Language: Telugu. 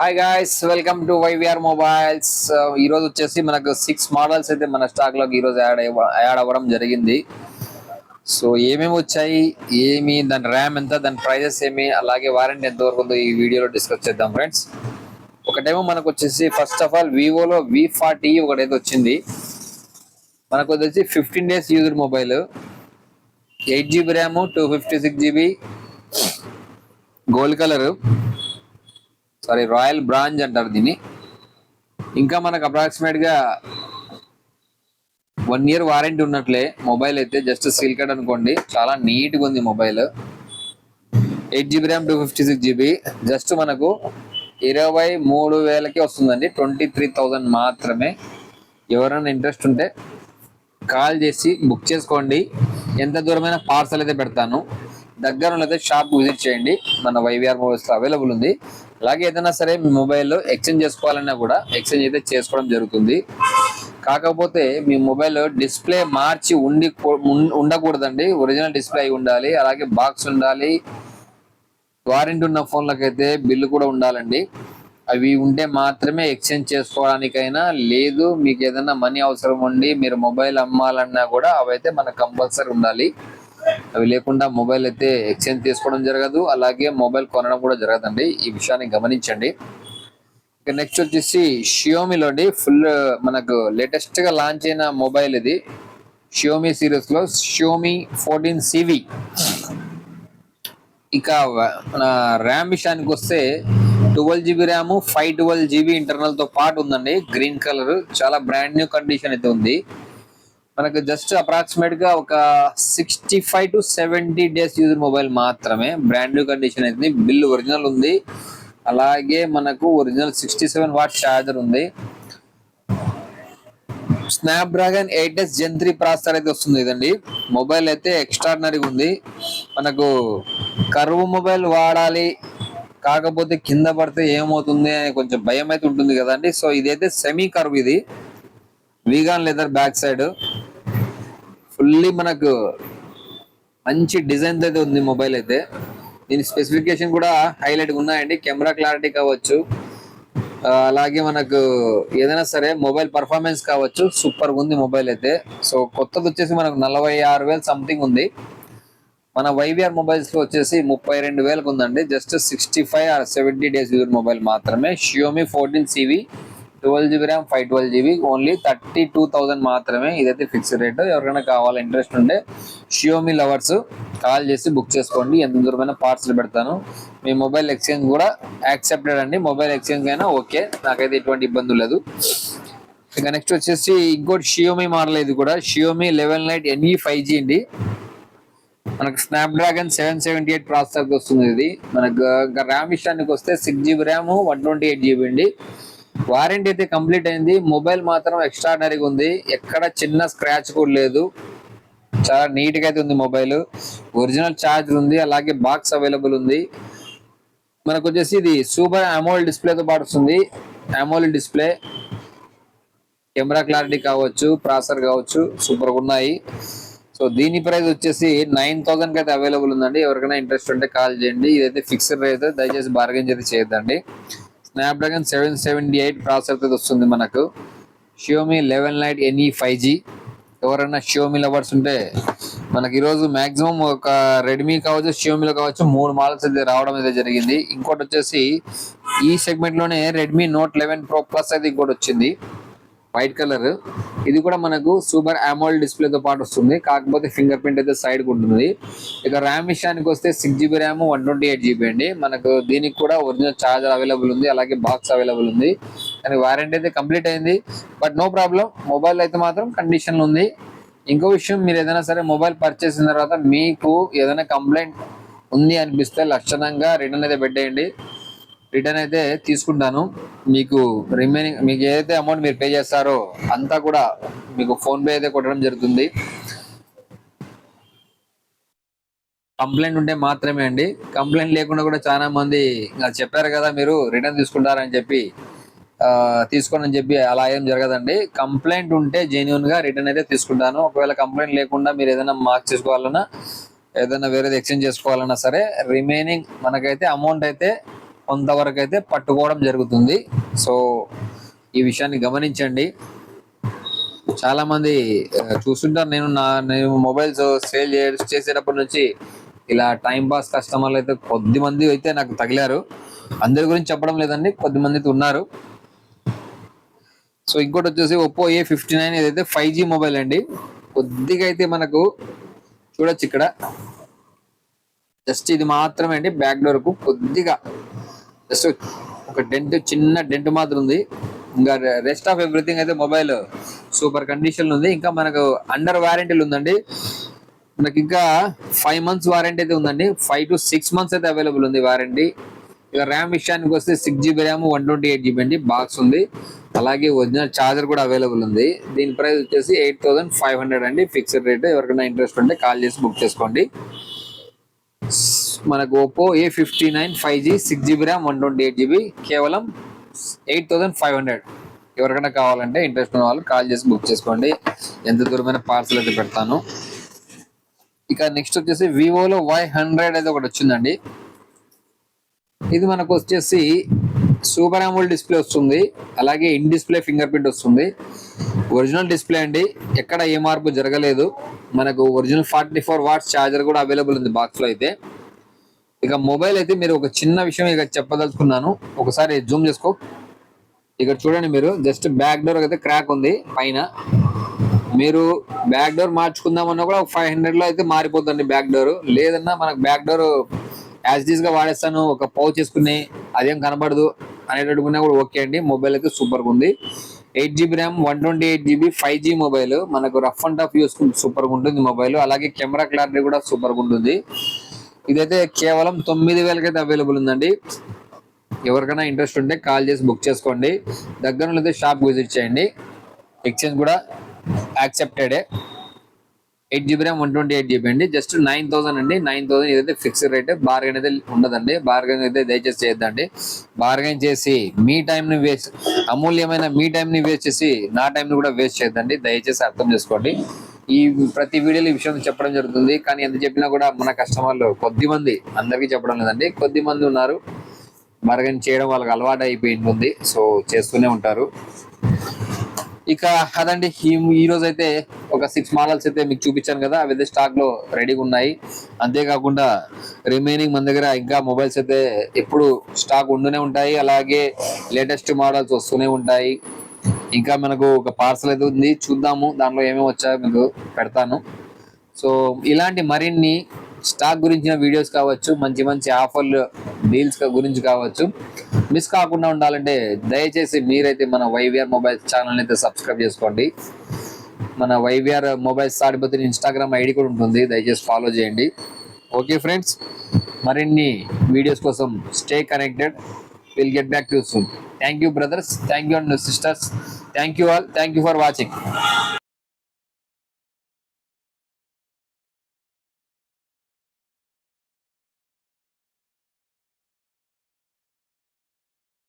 Hi guys welcome to YVR mobiles ఈ రోజు వచ్చేసి మనకు సిక్స్ మోడల్స్ అయితే మన స్టాక్ లోకి ఈరోజు యాడ్ యాడ్ అవ్వడం జరిగింది సో ఏమేమి వచ్చాయి ఏమి దాని ర్యామ్ ఎంత దాని ప్రైజెస్ ఏమి అలాగే వారంటీ ఎంత వరకు ఉందో ఈ వీడియోలో డిస్కస్ చేద్దాం ఫ్రెండ్స్ ఒకటేమో మనకు వచ్చేసి ఫస్ట్ ఆఫ్ ఆల్ వివోలో వి ఫార్టీ ఒకటైతే వచ్చింది మనకు వచ్చేసి fifteen days user mobile eight GB RAM two fifty six GB gold colour sorry royal bronze అంటారు దీన్ని ఇంకా మనకు అప్రాక్సిమేట్గా వన్ ఇయర్ వారంటీ ఉన్నట్లే మొబైల్ అయితే జస్ట్ సీల్ కట్ అనుకోండి చాలా నీట్గా ఉంది mobile eight GB RAM two fifty six GB just మనకు ఇరవై మూడు వేలకి వస్తుందండి ట్వంటీ త్రీ థౌజండ్ మాత్రమే ఎవరైనా ఇంట్రెస్ట్ ఉంటే కాల్ చేసి బుక్ చేసుకోండి ఎంత దూరమైన పార్సల్ అయితే పెడతాను దగ్గర ఉన్నదే షాప్ విజిట్ చేయండి మన వైవిఆర్ మొబైల్స్ అవైలబుల్ ఉంది అలాగే ఏదైనా సరే మీ మొబైల్లో ఎక్స్చేంజ్ చేసుకోవాలన్నా కూడా ఎక్స్చేంజ్ అయితే చేసుకోవడం జరుగుతుంది కాకపోతే మీ మొబైల్ డిస్ప్లే మార్చి ఉండి ఉండకూడదండి ఒరిజినల్ డిస్ప్లే అయి ఉండాలి అలాగే బాక్స్ ఉండాలి వారంటీ ఉన్న ఫోన్లకైతే బిల్లు కూడా ఉండాలండి అవి ఉంటే మాత్రమే ఎక్స్చేంజ్ చేసుకోవడానికైనా లేదు మీకు ఏదైనా మనీ అవసరం ఉండి మీరు మొబైల్ అమ్మాలన్నా కూడా అవైతే మనకు కంపల్సరీ ఉండాలి అవి లేకుండా మొబైల్ అయితే ఎక్స్చేంజ్ తీసుకోవడం జరగదు అలాగే మొబైల్ కొనడం కూడా జరగదండి ఈ విషయాన్ని గమనించండి నెక్స్ట్ వచ్చేసి షియోమిలో అండి ఫుల్ మనకు లేటెస్ట్ గా లాంచ్ అయిన మొబైల్ ఇది షియోమి సిరీస్ లో షియోమి ఫోర్టీన్ సివి ఇక మన ర్యామ్ విషయానికి వస్తే twelve GB RAM five twelve GB internal తో పాటు ఉందండి గ్రీన్ కలర్ చాలా బ్రాండ్ న్యూ కండిషన్ అయితే ఉంది మనకు జస్ట్ అప్రాక్సిమేట్ గా ఒక sixty five to seventy days use mobile మాత్రమే బ్రాండ్ న్యూ కండిషన్ అయింది బిల్ ఒరిజినల్ ఉంది అలాగే మనకు original sixty seven watt charger ఉంది Snapdragon eight s gen three processor అయితే వస్తుంది ఇదండి మొబైల్ అయితే ఎక్స్ట్రాడినరీగా ఉంది మనకు కరువు మొబైల్ వాడాలి కాకపోతే కింద పడితే ఏమవుతుంది అని కొంచెం భయం అయితే ఉంటుంది కదండి సో ఇదైతే సెమీ కర్వ్ ఇది vegan leather back side fully మనకు మంచి డిజైన్ అయితే ఉంది మొబైల్ అయితే దీని స్పెసిఫికేషన్ కూడా హైలైట్ ఉన్నాయండి కెమెరా క్లారిటీ కావచ్చు అలాగే మనకు ఏదైనా సరే మొబైల్ పర్ఫార్మెన్స్ కావచ్చు సూపర్ ఉంది మొబైల్ అయితే సో కొత్తది వచ్చేసి మనకు నలభై ఆరు వేలు సంథింగ్ ఉంది మన వైవిఆర్ మొబైల్స్ లో వచ్చేసి ముప్పై రెండు వేలకు ఉందండి just sixty five or seventy days use mobile మాత్రమే Xiaomi fourteen Civi twelve GB RAM five twelve GB only thirty two thousand మాత్రమే ఇదైతే ఫిక్స్డ్ రేట్ ఎవరికైనా కావాలి ఇంట్రెస్ట్ ఉంటే షియోమి లవర్స్ కాల్ చేసి బుక్ చేసుకోండి ఎంత దూరమైన పార్సల్ పెడతాను మీ మొబైల్ ఎక్స్చేంజ్ కూడా యాక్సెప్టెడ్ అండి మొబైల్ ఎక్స్చేంజ్ అయినా ఓకే నాకైతే ఎటువంటి ఇబ్బంది లేదు ఇంకా నెక్స్ట్ వచ్చేసి ఇంకోటి షియోమి మోడల్ ఇది కూడా Xiaomi eleven lite NE five G అండి మనకు snap dragon seven seventy eight ప్రాసెసర్కి వస్తుంది ఇది మనకు ర్యామ్ విషయానికి వస్తే six GB RAM one twenty eight GB అండి వారంటీ అయితే కంప్లీట్ అయింది మొబైల్ మాత్రం ఎక్స్ట్రాడినరీగా ఉంది ఎక్కడ చిన్న స్క్రాచ్ కూడా లేదు చాలా నీట్గా అయితే ఉంది మొబైల్ ఒరిజినల్ ఛార్జర్ ఉంది అలాగే బాక్స్ అవైలబుల్ ఉంది మనకు వచ్చేసి ఇది సూపర్ అమోల్ డిస్ప్లేతో పాటు వస్తుంది అమోల్ డిస్ప్లే కెమెరా క్లారిటీ కావచ్చు ప్రాసర్ కావచ్చు సూపర్గా ఉన్నాయి సో దీని ప్రైస్ వచ్చేసి నైన్ థౌసండ్కి అయితే అవైలబుల్ ఉందండి ఎవరికైనా ఇంట్రెస్ట్ ఉంటే కాల్ చేయండి ఇదైతే ఫిక్స్డ్ ప్రైస్ దయచేసి బార్గెన్ అయితే చేయొద్దండి Snapdragon seven seventy eight processor వస్తుంది మనకు Xiaomi eleven lite NE five G ఎవరైనా షియోమి లవర్స్ ఉంటే మనకి ఈరోజు మాక్సిమం ఒక రెడ్మీ కావచ్చు షియోమీలో కావచ్చు మూడు మాల్స్ అయితే రావడం అయితే జరిగింది ఇంకోటి వచ్చేసి ఈ సెగ్మెంట్లోనే Redmi note eleven pro plus అయితే ఇంకోటి వచ్చింది వైట్ కలర్ ఇది కూడా మనకు సూపర్ అమోల్ డిస్ప్లేతో పాటు వస్తుంది కాకపోతే ఫింగర్ ప్రింట్ అయితే సైడ్ ఉంటుంది ఇక ర్యామ్ విషయానికి వస్తే six GB RAM one twenty eight GB అండి మనకు దీనికి కూడా ఒరిజినల్ ఛార్జర్ అవైలబుల్ ఉంది అలాగే బాక్స్ అవైలబుల్ ఉంది కానీ వారంటీ అయితే కంప్లీట్ అయింది బట్ నో ప్రాబ్లం మొబైల్ అయితే మాత్రం కండిషన్ ఉంది ఇంకో విషయం మీరు ఏదైనా సరే మొబైల్ పర్చేస్ తర్వాత మీకు ఏదైనా కంప్లైంట్ ఉంది అనిపిస్తే లక్షణంగా రిటర్న్ అయితే పెట్టేయండి రిటర్న్ అయితే తీసుకుంటాను మీకు రిమైనింగ్ మీకు ఏదైతే అమౌంట్ మీరు పే చేస్తారో అంతా కూడా మీకు ఫోన్పే అయితే కొట్టడం జరుగుతుంది కంప్లైంట్ ఉంటే మాత్రమే అండి కంప్లైంట్ లేకుండా కూడా చాలా మంది చెప్పారు కదా మీరు రిటర్న్ తీసుకుంటారని చెప్పి తీసుకోనని చెప్పి అలా ఏం జరగదండి కంప్లైంట్ ఉంటే జెన్యున్ గా రిటర్న్ అయితే తీసుకుంటాను ఒకవేళ కంప్లైంట్ లేకుండా మీరు ఏదైనా మార్క్ చేసుకోవాలన్నా ఏదైనా వేరేది ఎక్స్చేంజ్ చేసుకోవాలన్నా సరే రిమైనింగ్ మనకైతే అమౌంట్ అయితే కొంతవరకు అయితే పట్టుకోవడం జరుగుతుంది సో ఈ విషయాన్ని గమనించండి చాలా మంది చూస్తుంటారు నేను నా నేను మొబైల్స్ సేల్ చేసేటప్పటి నుంచి ఇలా టైం పాస్ కస్టమర్లు అయితే కొద్ది మంది అయితే నాకు తగిలారు అందరి గురించి చెప్పడం లేదండి కొద్ది మంది అయితే ఉన్నారు సో ఇంకోటి వచ్చేసి ఒప్పో ఏ ఫిఫ్టీ నైన్ ఏదైతే ఫైవ్ జీ మొబైల్ అండి కొద్దిగా అయితే మనకు చూడొచ్చు ఇక్కడ జస్ట్ ఇది మాత్రమే అండి బ్యాక్ డోర్కు కొద్దిగా జస్ట్ ఒక డెంట్ చిన్న డెంట్ మాత్రం ఉంది ఇంకా రెస్ట్ ఆఫ్ ఎవ్రీథింగ్ అయితే మొబైల్ సూపర్ కండిషన్ ఉంది ఇంకా మనకు అండర్ వారంటీలు ఉందండి మనకి ఇంకా ఫైవ్ మంత్స్ వారంటీ అయితే ఉందండి ఫైవ్ టు సిక్స్ మంత్స్ అయితే అవైలబుల్ ఉంది వారంటీ ఇక ర్యామ్ విషయానికి వస్తే six GB RAM one twenty eight GB అండి బాక్స్ ఉంది అలాగే ఒరిజినల్ ఛార్జర్ కూడా అవైలబుల్ ఉంది దీని ప్రైస్ వచ్చేసి ఎయిట్ థౌసండ్ ఫైవ్ హండ్రెడ్ అండి ఫిక్స్డ్ రేట్ ఎవరికైనా ఇంట్రెస్ట్ ఉంటే కాల్ చేసి బుక్ చేసుకోండి మనకు Oppo A fifty nine five G six GB RAM one twenty eight GB కేవలం ఎయిట్ థౌసండ్ ఫైవ్ హండ్రెడ్ ఎవరికైనా కావాలంటే ఇంట్రెస్ట్ ఉన్న వాళ్ళు కాల్ చేసి బుక్ చేసుకోండి ఎంత దూరమైన పార్సల్ అయితే పెడతాను ఇక నెక్స్ట్ వచ్చేసి వివోలో వై హండ్రెడ్ అయితే ఒకటి వచ్చిందండి ఇది మనకు వచ్చేసి సూపర్ అమోల్ డిస్ప్లే వస్తుంది అలాగే ఇన్ డిస్ప్లే ఫింగర్ ప్రింట్ వస్తుంది ఒరిజినల్ డిస్ప్లే అండి ఎక్కడ ఏ మార్పు జరగలేదు మనకు original forty four watts charger కూడా అవైలబుల్ ఉంది బాక్స్లో అయితే ఇక మొబైల్ అయితే మీరు ఒక చిన్న విషయం ఇక చెప్పదలుచుకున్నాను ఒకసారి జూమ్ చేసుకో ఇక్కడ చూడండి మీరు జస్ట్ బ్యాక్ డోర్ అయితే క్రాక్ ఉంది పైన మీరు బ్యాక్ డోర్ మార్చుకుందామన్నా కూడా ఒక ఫైవ్ హండ్రెడ్లో అయితే మారిపోతుంది బ్యాక్ డోర్ లేదన్నా మనకు బ్యాక్ డోర్ యాజ్ డీస్గా వాడేస్తాను ఒక పౌచ్ చేసుకుని అదేం కనబడదు అనేటట్టుకున్నా కూడా ఓకే అండి మొబైల్ అయితే సూపర్గా ఉంది eight GB RAM one twenty eight GB five G mobile మనకు రఫ్ అండ్ టఫ్ యూస్ సూపర్గా ఉంటుంది మొబైల్ అలాగే కెమెరా క్లారిటీ కూడా సూపర్గా ఉంటుంది ఇదైతే కేవలం తొమ్మిది వేలకి అయితే అవైలబుల్ ఉందండి ఎవరికైనా ఇంట్రెస్ట్ ఉంటే కాల్ చేసి బుక్ చేసుకోండి దగ్గర అయితే షాప్ విజిట్ చేయండి ఎక్స్చేంజ్ కూడా యాక్సెప్టెడే eight GB RAM one twenty eight GB అండి జస్ట్ నైన్ థౌసండ్ అండి నైన్ థౌసండ్ ఇదైతే ఫిక్స్డ్ రేట్ బార్గెన్ అయితే ఉండదండి బార్గెన్ అయితే దయచేసి చేయొద్దండి బార్గెన్ చేసి మీ టైంని వేస్ట్ అమూల్యమైన మీ టైంని వేస్ట్ చేసి నా టైంని కూడా వేస్ట్ చేయొద్దండి దయచేసి అర్థం చేసుకోండి ఈ ప్రతి వీడియోలో ఈ విషయం చెప్పడం జరుగుతుంది కానీ ఎంత చెప్పినా కూడా మన కస్టమర్లు కొద్ది మంది అందరికీ చెప్పడం లేదండి కొద్ది మంది ఉన్నారు మరగని చేయడం వాళ్ళకి అలవాటు అయిపోయింది సో చేస్తూనే ఉంటారు ఇక అదండి ఈ రోజు అయితే ఒక సిక్స్ మోడల్స్ అయితే మీకు చూపించాను కదా అవి అయితే స్టాక్ లో రెడీగా ఉన్నాయి అంతేకాకుండా రిమైనింగ్ మన దగ్గర ఇంకా మొబైల్స్ అయితే ఎప్పుడు స్టాక్ ఉండునే ఉంటాయి అలాగే లేటెస్ట్ మోడల్స్ వస్తూనే ఉంటాయి ఇంకా మనకు ఒక పార్సల్ అయితే ఉంది చూద్దాము దాంట్లో ఏమేమి వచ్చాయో మీకు పెడతాను సో ఇలాంటి మరిన్ని స్టాక్ గురించిన వీడియోస్ కావచ్చు మంచి మంచి ఆఫర్లు డీల్స్ గురించి కావచ్చు మిస్ కాకుండా ఉండాలంటే దయచేసి మీరైతే మన వైవిఆర్ మొబైల్స్ ఛానల్ అయితే సబ్స్క్రైబ్ చేసుకోండి మన వైవిఆర్ మొబైల్స్ సాడిపోతే ఇన్స్టాగ్రామ్ ఐడి కూడా ఉంటుంది దయచేసి ఫాలో చేయండి ఓకే ఫ్రెండ్స్ మరిన్ని వీడియోస్ కోసం stay connected We'll get back to you soon. Thank you, brothers. Thank you, sisters. Thank you all. Thank you for watching.